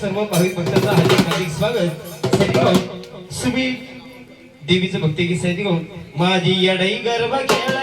सर्व भाविक भक्तांना हार्दिक हार्दिक स्वागत. सैनिक सुमी देवीचं भक्ती की सैनिक माझी यडई गर्भ खेळा